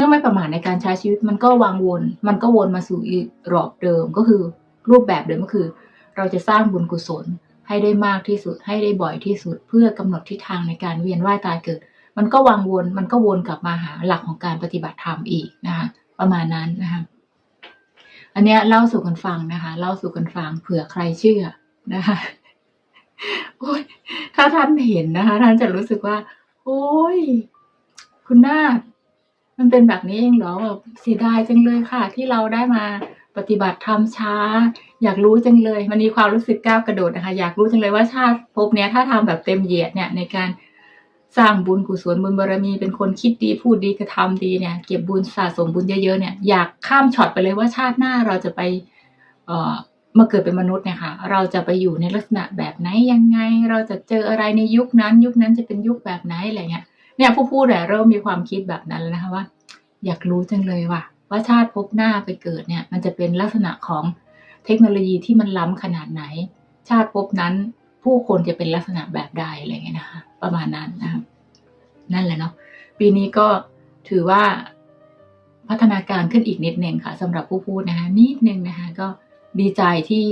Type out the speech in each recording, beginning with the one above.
เมื่องไม่ประมาทในการใช้ชีวิตมันก็วางวน มันก็วนมาสู่อีรอบเดิมก็คือรูปแบบเดิมก็คือ เราจะสร้างบุญกุศลให้ได้มากที่สุดให้ได้บ่อยที่สุด เพื่อกำหนดทิศทางในการเวียนว่ายตายเกิด มันก็วางวนมันก็วนกลับมาหาหลักของการปฏิบัติธรรมอีกนะคะประมาณนั้นนะคะอันเนี้ยเล่าสู่กันฟังนะคะเล่าสู่กันฟังเผื่อใครเชื่อนะคะโอ้ยถ้าท่านเห็นนะคะ ท่านจะรู้สึกว่า โอ้ย คุณนาถ มันเป็นแบบนี้เองเหรอแบบเสียดายจังเลยค่ะ ที่เราได้มาปฏิบัติธรรมช้า อยากรู้จังเลย มันมีความรู้สึกก้าวกระโดดนะคะ อยากรู้จังเลยว่าชาติภพเนี้ยถ้าทำแบบเต็มเหยียดเนี่ยในการสร้างบุญกุศลบุญบารมีเป็นคนคิดดีพูดดีกระทำดีเนี่ย เก็บบุญสะสมบุญเยอะๆเนี่ยอยากข้ามช็อตไปเลยว่าชาติหน้าเราจะไปเอ่อมาเกิดเป็นมนุษย์เนี่ยค่ะ เราจะไปอยู่ในลักษณะแบบไหนยังไง เราจะเจออะไรในยุคนั้น ยุคนั้นจะเป็นยุคแบบไหนอะไรเงี้ย เนี่ยผู้พูดอะเริ่มมีความคิดแบบนั้นแล้วนะคะว่า อยากรู้จังเลยว่ะว่าชาติภพหน้าไปเกิดเนี่ย มันจะเป็นลักษณะของเทคโนโลยีที่มันล้ำขนาดไหน ชาติภพนั้นผู้คนจะเป็นลักษณะแบบใดอะไรเงี้ยนะคะประมาณนั้นนะคะนั่นแหละเนาะปีนี้ก็ถือว่าพัฒนาการขึ้นอีกนิดหนึ่งค่ะสำหรับผู้พูดนะคะนิดนึงนะคะก็ดีใจที่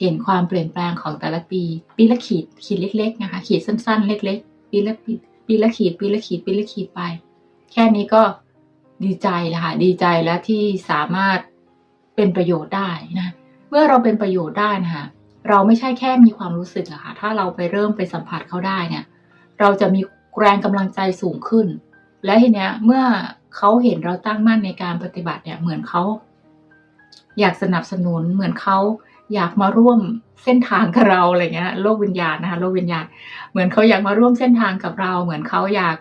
เห็นความเปลี่ยนแปลงของแต่ละปี ปีละขีดขีดเล็ก ๆ นะคะ ขีดสั้น ๆ เล็ก ๆ ปีละปี ปีละขีดปีละขีดปีละขีดไป แค่นี้ก็ดีใจแล้วค่ะดีใจแล้วที่สามารถเป็นประโยชน์ได้นะเมื่อเราเป็นประโยชน์ได้นะคะเราไม่ใช่แค่มีความรู้สึกอะค่ะถ้าเราไปเริ่มไปสัมผัสเขาได้เนี่ย เราจะมีแรงกำลังใจสูงขึ้น และทีเนี้ยเมื่อเขาเห็นเราตั้งมั่นในการปฏิบัติเนี่ยเหมือนเขาอยากสนับสนุนเหมือนเขา อยากมาร่วมเส้นทางกับเราอะไรเงี้ยโลกวิญญาณนะคะโลกวิญญาณ เหมือนเขาอยากมาร่วมเส้นทางกับเรา เหมือนเขาอยาก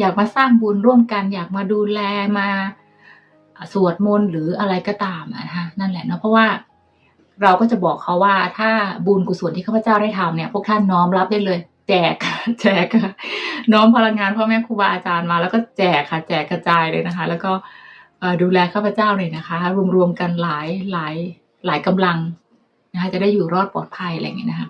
อยากมาสร้างบุญร่วมกัน อยากมาดูแลมาสวดมนต์หรืออะไรก็ตามนะคะนั่นแหละเนาะเพราะว่าเราก็จะบอกเขาว่าถ้าบุญกุศลที่ข้าพเจ้าได้ทำเนี่ย พวกท่านน้อมรับได้เลย แจกแจกค่ะน้อมพลังงานพ่อแม่ครูบาอาจารย์มา แล้วก็แจกค่ะ แจกกระจายเลยนะคะ แล้วก็ดูแลข้าพเจ้าเลยนะคะ รวมๆกันหลายหลาย หลายกำลังนะคะจะได้อยู่รอดปลอดภัยอะไรอย่างเงี้ยนะคะ